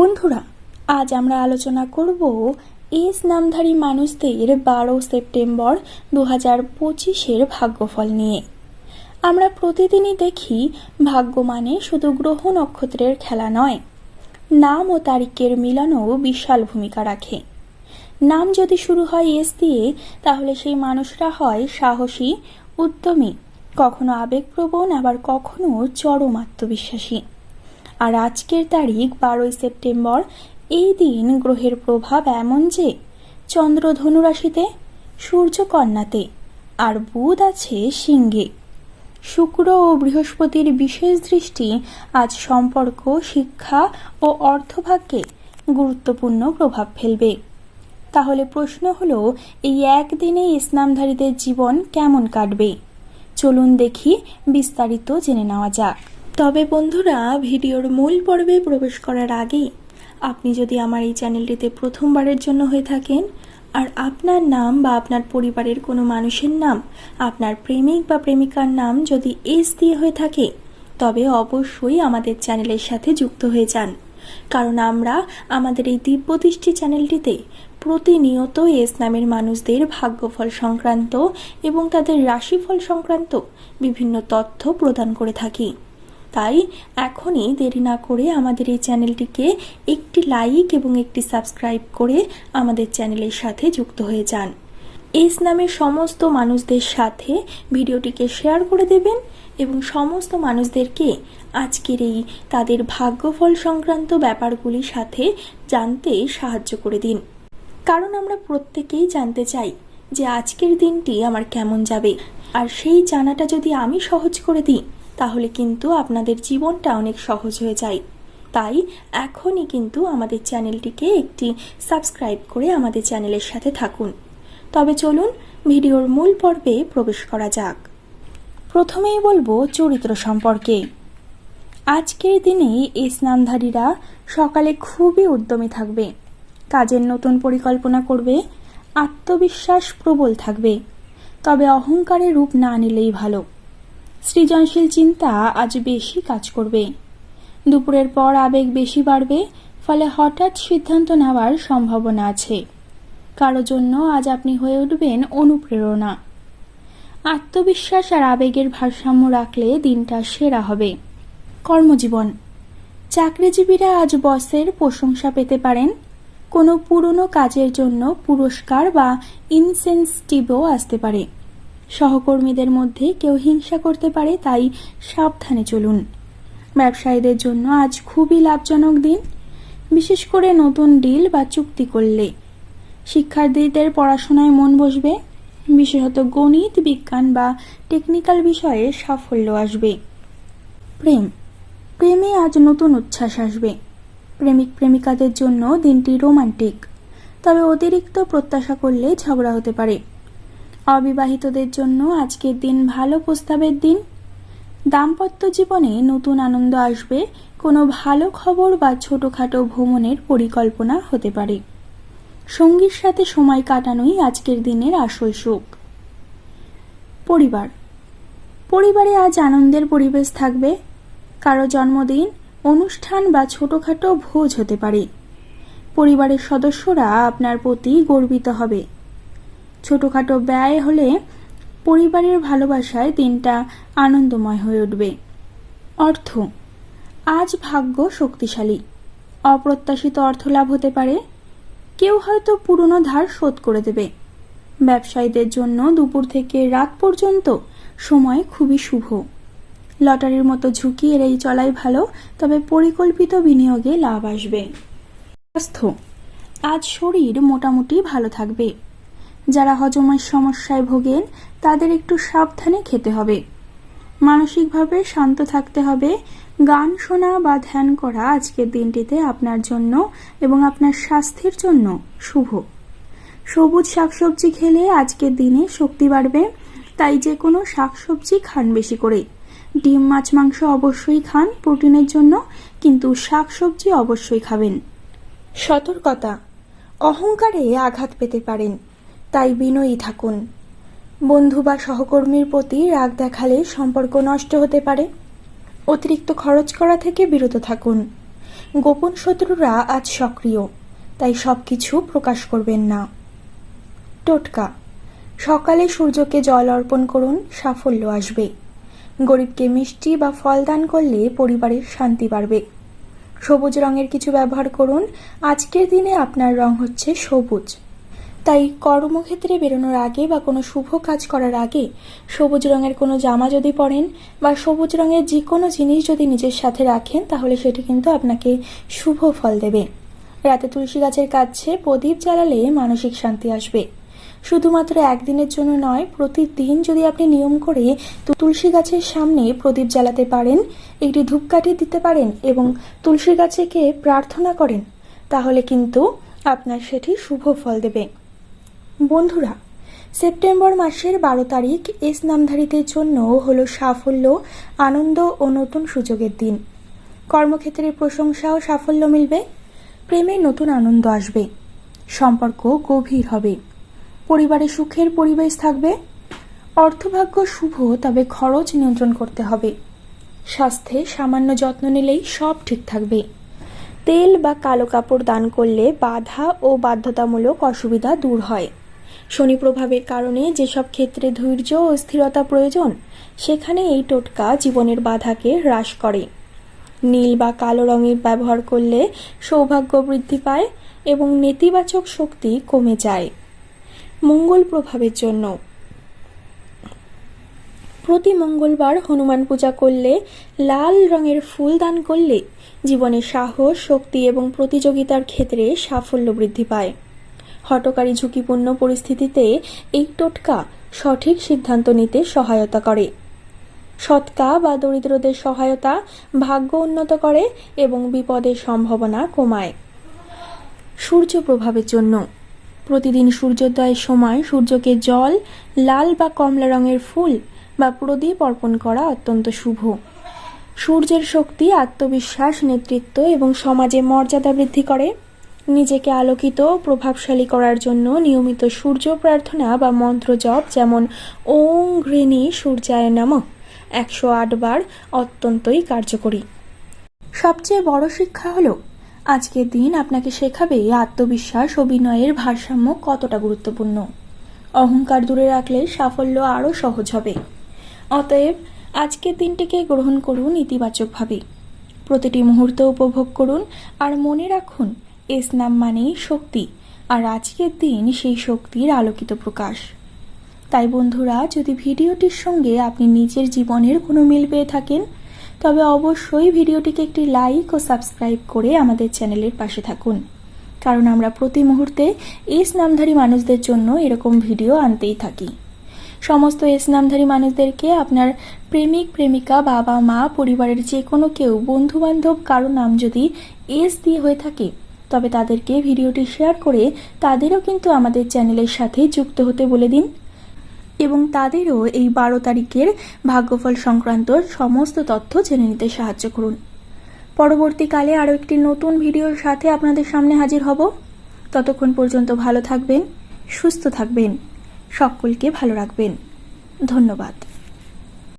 বন্ধুরা, আজ আমরা আলোচনা করব এস নামধারী মানুষদের বারো সেপ্টেম্বর দু হাজার পঁচিশের ভাগ্যফল নিয়ে। আমরা প্রতিদিনই দেখি ভাগ্য মানে শুধু গ্রহ নক্ষত্রের খেলা নয়, নাম ও তারিখের মিলনও বিশাল ভূমিকা রাখে। নাম যদি শুরু হয় এস দিয়ে, তাহলে সেই মানুষরা হয় সাহসী, উদ্যমী, কখনো আবেগপ্রবণ, আবার কখনো চরম আত্মবিশ্বাসী। আর আজকের তারিখ বারোই সেপ্টেম্বর, এই দিন গ্রহের প্রভাব এমন যে চন্দ্র ধনুরাশিতে সূর্য কন্যাতে আর বুধ আছে সিংহে। শুক্র ও বৃহস্পতির বিশেষ দৃষ্টি আজ সম্পর্ক, শিক্ষা ও অর্থভাগ্যে গুরুত্বপূর্ণ প্রভাব ফেলবে। তাহলে প্রশ্ন হলো, এই একদিনে ইসলামধারীদের জীবন কেমন কাটবে? চলুন দেখি বিস্তারিত জেনে নেওয়া যাক। তবে বন্ধুরা, ভিডিওর মূল পর্বে প্রবেশ করার আগে আপনি যদি আমার এই চ্যানেলটিতে প্রথমবারের জন্য হয়ে থাকেন আর আপনার নাম বা আপনার পরিবারের কোনো মানুষের নাম, আপনার প্রেমিক বা প্রেমিকার নাম যদি এস দিয়ে হয়ে থাকে, তবে অবশ্যই আমাদের চ্যানেলের সাথে যুক্ত হয়ে যান। কারণ আমরা আমাদের এই দিব্যদৃষ্টি চ্যানেলটিতে প্রতিনিয়ত এস নামের মানুষদের ভাগ্যফল সংক্রান্ত এবং তাদের রাশিফল সংক্রান্ত বিভিন্ন তথ্য প্রদান করে থাকি। তাই এখনই দেরি না করে আমাদের এই চ্যানেলটিকে একটি লাইক এবং একটি সাবস্ক্রাইব করে আমাদের চ্যানেলের সাথে যুক্ত হয়ে যান। এস নামের সমস্ত মানুষদের সাথে ভিডিওটিকে শেয়ার করে দেবেন এবং সমস্ত মানুষদেরকে আজকের এই তাদের ভাগ্যফল সংক্রান্ত ব্যাপারগুলির সাথে জানতে সাহায্য করে দিন। কারণ আমরা প্রত্যেকেই জানতে চাই যে আজকের দিনটি আমার কেমন যাবে। আর সেই জানাটা যদি আমি সহজ করে দিই তাহলে কিন্তু আপনাদের জীবনটা অনেক সহজ হয়ে যায়। তাই এখনই কিন্তু আমাদের চ্যানেলটিকে একটি সাবস্ক্রাইব করে আমাদের চ্যানেলের সাথে থাকুন। তবে চলুন ভিডিওর মূল পর্বে প্রবেশ করা যাক। প্রথমেই বলব চরিত্র সম্পর্কে। আজকের দিনে এই স্নানধারীরা সকালে খুবই উদ্যমী থাকবে। কাজের নতুন পরিকল্পনা করবে, আত্মবিশ্বাস প্রবল থাকবে। তবে অহংকারের রূপ না নিলেই ভালো। সৃজনশীল চিন্তা আজ বেশি কাজ করবে। দুপুরের পর আবেগ বেশি বাড়বে, ফলে হঠাৎ সিদ্ধান্ত নেওয়ার সম্ভাবনা আছে। কারও জন্য আজ আপনি হয়ে উঠবেন অনুপ্রেরণা। আত্মবিশ্বাস আর আবেগের ভারসাম্য রাখলে দিনটা সেরা হবে। কর্মজীবন। চাকরিজীবীরা আজ বসের প্রশংসা পেতে পারেন। কোনো পুরনো কাজের জন্য পুরস্কার বা ইনসেন্সটিভও আসতে পারে। সহকর্মীদের মধ্যে কেউ হিংসা করতে পারে, তাই সাবধানে চলুন। ব্যবসায়ীদের জন্য আজ খুবই লাভজনক দিন। বিশেষ করে নতুন ডিল বা চুক্তি করলে। শিক্ষার্থীদের পড়াশোনায় মন বসবে। বিশেষত গণিত, বিজ্ঞান বা টেকনিক্যাল বিষয়ে সাফল্য আসবে। প্রেম। প্রেমে আজ নতুন উচ্ছ্বাস আসবে। প্রেমিক প্রেমিকাদের জন্য দিনটি রোমান্টিক। তবে অতিরিক্ত প্রত্যাশা করলে ঝগড়া হতে পারে। অবিবাহিতদের জন্য আজকের দিন ভালো প্রস্তাবের দিন। দাম্পত্য জীবনে নতুন আনন্দ আসবে, কোনো ভালো খবর বা ছোটখাটো ভ্রমণের পরিকল্পনা হতে পারে। সঙ্গীর সাথে সময় কাটানোই আজকের দিনের আসল সুখ। পরিবার। পরিবারে আজ আনন্দের পরিবেশ থাকবে। কারও জন্মদিন, অনুষ্ঠান বা ছোটখাটো ভোজ হতে পারে। পরিবারের সদস্যরা আপনার প্রতি গর্বিত হবে। ছোটখাটো ব্যয় হলে পরিবারের ভালোবাসায় দিনটা আনন্দময় হয়ে উঠবে। অর্থ, আজ ভাগ্য শক্তিশালী। অপ্রত্যাশিত অর্থ লাভ হতে পারে। কেউ হয়তো পুরনো ধার শোধ করে দেবে। ব্যবসায়ীদের জন্য দুপুর থেকে রাত পর্যন্ত সময় খুবই শুভ। লটারির মতো ঝুঁকি এড়িয়ে চলাই ভালো, তবে পরিকল্পিত বিনিয়োগে লাভ আসবে। স্বাস্থ্য, আজ শরীর মোটামুটি ভালো থাকবে। যারা হজমের সমস্যায় ভোগেন, তাদের একটু সাবধানে খেতে হবে। মানসিকভাবে শান্ত থাকতে হবে। গান শোনা বা ধ্যান করা আজকের দিনটিতে আপনার জন্য এবং আপনার স্বাস্থ্যের জন্য শুভ। সবুজ শাকসবজি খেলে আজকের দিনে শক্তি বাড়বে, তাই যে কোনো শাকসবজি খান বেশি করে। ডিম, মাছ, মাংস অবশ্যই খান প্রোটিনের জন্য, কিন্তু শাকসবজি অবশ্যই খাবেন। সতর্কতা। অহংকারে আঘাত পেতে পারেন। তাই বিনয়ী থাকুন। বন্ধু বা সহকর্মীর প্রতি রাগ দেখালে সম্পর্ক নষ্ট হতে পারে। অতিরিক্ত খরচ করা থেকে বিরত থাকুন। গোপন শত্রুরা আজ সক্রিয়, তাই সবকিছু প্রকাশ করবেন না। টোটকা, সকালে সূর্যকে জল অর্পণ করুন, সাফল্য আসবে। গরিবকে মিষ্টি বা ফল দান করলে পরিবারের শান্তি বাড়বে। সবুজ রঙের কিছু ব্যবহার করুন, আজকের দিনে আপনার রং হচ্ছে সবুজ। তাই কর্মক্ষেত্রে বেরোনোর আগে বা কোনো শুভ কাজ করার আগে সবুজ রঙের কোনো জামা যদি পরেন বা সবুজ রঙের যে কোনো জিনিস যদি নিজের সাথে রাখেন, তাহলে সেটি কিন্তু আপনাকে শুভ ফল দেবে। রাতে তুলসী গাছের কাছে প্রদীপ জ্বালালে মানসিক শান্তি আসবে। শুধুমাত্র একদিনের জন্য নয়, প্রতিদিন যদি আপনি নিয়ম করে তুলসী গাছের সামনে প্রদীপ জ্বালাতে পারেন, একটি ধূপকাঠি দিতে পারেন এবং তুলসী গাছেকে প্রার্থনা করেন, তাহলে কিন্তু আপনার সেটি শুভ ফল দেবে। বন্ধুরা, সেপ্টেম্বর মাসের বারো তারিখ এস নামধারীদের জন্য হলো সাফল্য, আনন্দ ও নতুন সুযোগের দিন। কর্মক্ষেত্রে প্রশংসা ও সাফল্য মিলবে, প্রেমে নতুন আনন্দ আসবে, সম্পর্ক গভীর হবে, পরিবারে সুখের পরিবেশ থাকবে, অর্থভাগ্য শুভ তবে খরচ নিয়ন্ত্রণ করতে হবে, স্বাস্থ্যে সামান্য যত্ন নিলেই সব ঠিক থাকবে। তেল বা কালো কাপড় দান করলে বাধা ও বাধ্যতামূলক অসুবিধা দূর হয়। শনি প্রভাবের কারণে যেসব ক্ষেত্রে ধৈর্য ও স্থিরতা প্রয়োজন, সেখানে এই টোটকা জীবনের বাধাকে হ্রাস করে। নীল বা কালো রঙের ব্যবহার করলে সৌভাগ্য বৃদ্ধি পায় এবং নেতিবাচক শক্তি কমে যায়। মঙ্গল প্রভাবের জন্য। প্রতি মঙ্গলবার হনুমান পূজা করলে, লাল রঙের ফুল দান করলে জীবনে সাহস, শক্তি এবং প্রতিযোগিতার ক্ষেত্রে সাফল্য বৃদ্ধি পায়। হটকারী ঝুঁকিপূর্ণ পরিস্থিতিতে এই টোটকা সঠিক সিদ্ধান্ত নিতে সহায়তা করে। সৎকা বা দরিদ্রদের সহায়তা ভাগ্য উন্নত করে এবং বিপদের সম্ভাবনা কমায়। সূর্য প্রভাবের জন্য। প্রতিদিন সূর্যোদয়ের সময় সূর্যকে জল, লাল বা কমলা রঙের ফুল বা প্রদীপ অর্পণ করা অত্যন্ত শুভ। সূর্যের শক্তি, আত্মবিশ্বাস, নেতৃত্ব এবং সমাজে মর্যাদা বৃদ্ধি করে। নিজেকে আলোকিত, প্রভাবশালী করার জন্য নিয়মিত সূর্য প্রার্থনা বা মন্ত্র জপ, যেমন ওং ঘৃণী সূর্যায় নম, একশো বার অত্যন্তই কার্যকরী। সবচেয়ে বড় শিক্ষা হলো, আজকের দিন আপনাকে শেখাবে আত্মবিশ্বাস ও বিনয়ের ভারসাম্য কতটা গুরুত্বপূর্ণ। অহংকার দূরে রাখলে সাফল্য আরও সহজ হবে। অতএব, আজকের দিনটিকে গ্রহণ করুন ইতিবাচকভাবে। প্রতিটি মুহূর্ত উপভোগ করুন আর মনে রাখুন এস নাম মানেই শক্তি, আর আজকের দিন সেই শক্তির আলোকিত প্রকাশ। তাই বন্ধুরা, যদি ভিডিওটির সঙ্গে আপনি নিজের জীবনের কোনো মিল পেয়ে থাকেন, তবে অবশ্যই ভিডিওটিকে একটি লাইক ও সাবস্ক্রাইব করে আমাদের চ্যানেলের পাশে থাকুন। কারণ আমরা প্রতি মুহূর্তে এস নামধারী মানুষদের জন্য এরকম ভিডিও আনতেই থাকি। সমস্ত এস নামধারী মানুষদেরকে আপনার প্রেমিক, প্রেমিকা, বাবা, মা, পরিবারের যে কোনো কেউ বন্ধু বান্ধব কারও নাম যদি এস দিয়ে হয়ে থাকে তবে তাদেরকে ভিডিওটি শেয়ার করে তাদেরও কিন্তু আমাদের চ্যানেলের সাথে যুক্ত হতে বলে দিন। এবং তাদেরও এই বারো তারিখের ভাগ্যফল সংক্রান্ত সমস্ত তথ্য জেনে নিতে সাহায্য করুন। পরবর্তীকালে আরও একটি নতুন ভিডিওর সাথে আপনাদের সামনে হাজির হব। ততক্ষণ পর্যন্ত ভালো থাকবেন, সুস্থ থাকবেন, সকলকে ভালো রাখবেন। ধন্যবাদ।